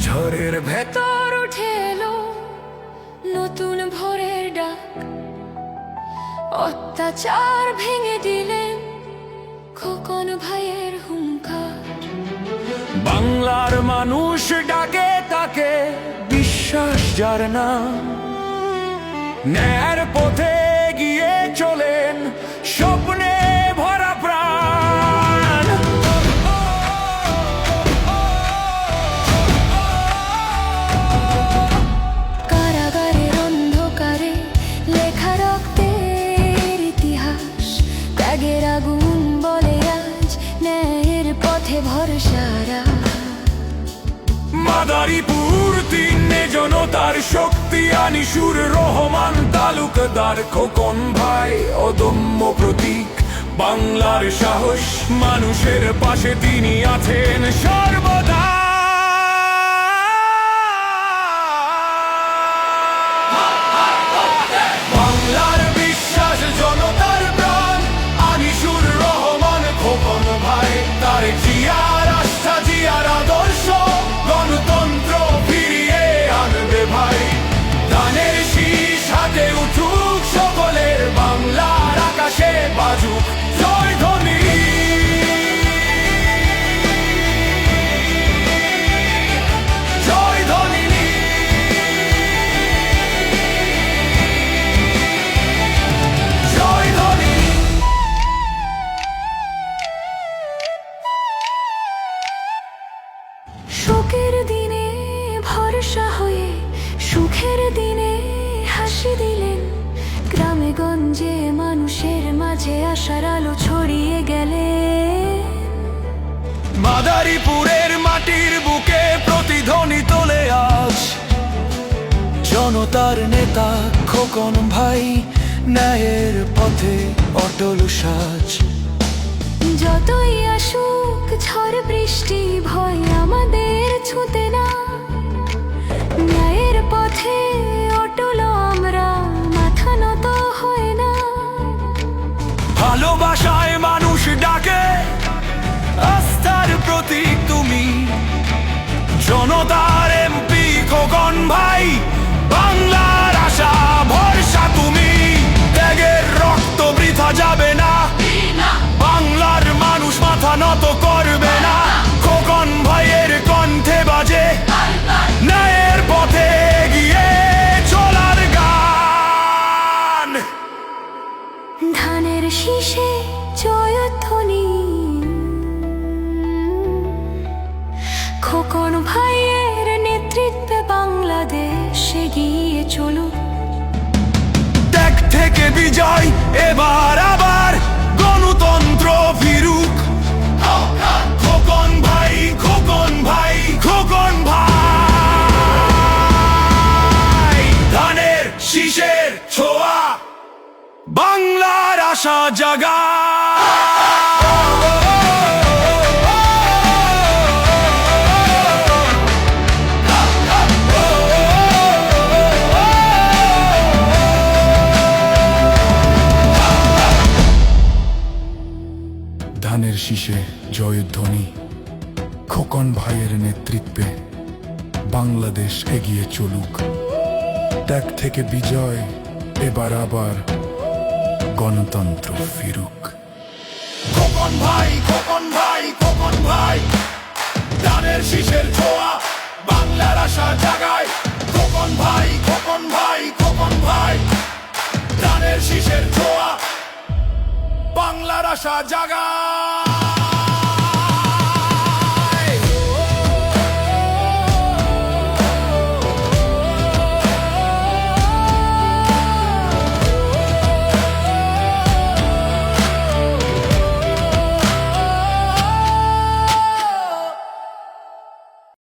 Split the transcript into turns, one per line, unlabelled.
ঝড়ের ভেতর
তোর উঠে এলো নতুন ভোরের ডাক। অত্যাচার ভেঙে দিলেন খোকন ভাইয়ের হুঙ্কার।
বাংলার মানুষ ডাকে তাকে বিশ্বাস যার না। ন্যায়ের পথে মাদারীপুর তিনে জনতার শক্তি, আনিসুর রহমান তালুকদার খোকন ভাই, অদম্য প্রতীক। বাংলার সাহস মানুষের পাশে তিনি আছেন। সর্বদা
গঞ্জে মানুষের মাঝে আশার আলো ছড়িয়ে গেলে।
মাদারীপুরের মাটির বুকে প্রতিধ্বনি তোলে আজ। জনতার নেতা খোকন ভাই ন্যায়ের পথে অটল সাজ।
যতই আসুক ঝড় বৃষ্টি ভয় চলুক
ত্যাগ থেকে বিজয়, এবার আবার গণতন্ত্র ফিরুক। খোকন ভাই খোকন ভাই খোকন ভাই। ধানের শীষের ছোঁয়া বাংলার আশা জাগা ধানের শীষে জয়ধ্বনি খোকন ভাইয়ের নেতৃত্বে বাংলাদেশ এগিয়ে চলুক। ত্যাগ থেকে বিজয়, এবার আবার গণতন্ত্র ফিরুক। খোকন ভাই খোকন ভাই খোকন ভাই, ধানের শীষের ছোঁয়া বাংলার আশা জাগায়। খোকন ভাই খোকন ভাই খোকন ভাই, ধানের শীষের আশা জাগায়